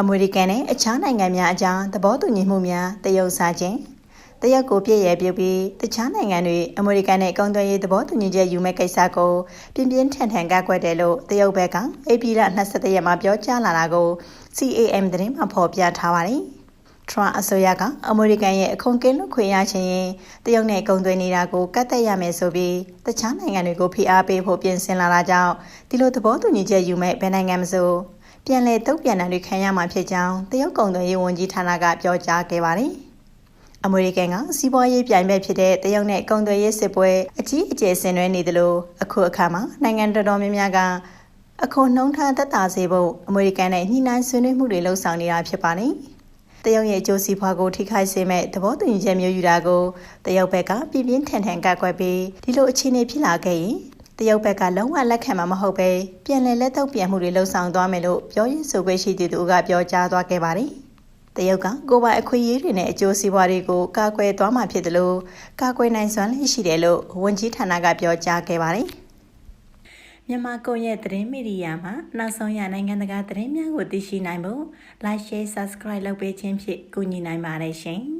အမေရိကန်နဲ့အခြားနိုင်ငံများအကြားသဘောတူညီမှုများတရုတ်စာချင်းတရုတ်ကိုပြည့်ရပြုတ်ပြီးတခြားနိုင်ငံတွေအမေရိကန်နဲ့ကုန်သွယ်ရေးသဘောတူညီချက်ယူမဲ့ကိစ္စကိုပြင်းပြင်းထန်ထန်ကကွက်တယ်လို့တရုတ်ဘက်ကအေပီလ23ရက်မှာပြောကြားလာတာကို CAM သတင်းမှာဖော်ပြထားပါတယ်။ထရန့်အစိုးရကအမေရိကန်ရဲ့အခွန်ကင်းလွတ်ခွင့်ရခြင်းရင်တရုတ်နဲ့ကုန်သွယ်နေတာကိုကတ်သက်ရမယ်ဆိုပြီးတခြားနိုင်ငံတွေကိုဖိအားပေးဖို့ပြင်ဆင်လာတာကြောင့်ဒီလိုသဘောတူညီချက်ယူမဲ့ဘယ်နိုင်ငံမဆို ပြန်လည်တုံ့ပြန်တာတွေခံရမှာဖြစ်ကြောင်းတရုတ်ကုန်သွယ်ရေးဝန်ကြီးဌာနကပြောကြားခဲ့ပါတယ်။အမေရိကန်ကစီးပွားရေးပြိုင်ဘက်ဖြစ်တဲ့တရုတ်နဲ့ကုန်သွယ်ရေးစစ်ပွဲအကြီးအကျယ်ဆင်နွှဲနေသလိုအခုအခါမှာနိုင်ငံတော်တော်များများကအခုနှုံထားသက်သာစေဖို့အမေရိကန်နဲ့ညှိနှိုင်းဆွေးနွေးမှုတွေလှုပ်ဆောင်နေတာဖြစ်ပါတယ်။တရုတ်ရဲ့အကျိုးစီးပွားကိုထိခိုက်စေမဲ့သဘောတူညီချက်မျိုးယူတာကိုတရုတ်ဘက်ကပြင်းပြင်းထန်ထန်ကကွက်ပြီးဒီလိုအခြေအနေဖြစ်လာခဲ့ရင် တရုတ်ဘက်ကလုံးဝလက်ခံမှာမဟုတ်ပဲပြန်လည်လက်တော့ပြန်မှုတွေလှုပ်ဆောင်သွားမယ်လို့ပြောရင်းဆိုခွင့်ရှိသူတို့ကပြောကြားသွားခဲ့ပါတယ်။တရုတ်ကကိုပိုင်အခွင့်အရေးတွေနဲ့အကျိုးစီးပွားတွေကိုကာကွယ်သွားမှာဖြစ်တယ်လို့ကာကွယ်နိုင်စွမ်းလည်းရှိတယ်လို့ဝန်ကြီးဌာနကပြောကြားခဲ့ပါတယ်။မြန်မာကုန်ရဲ့သတင်းမီဒီယာမှာနောက်ဆုံးရနိုင်ငံတကာသတင်းများကိုသိရှိနိုင်ဖို့ like share subscribe လုပ်ပေးခြင်းဖြင့်ကူညီနိုင်ပါတယ်ရှင်။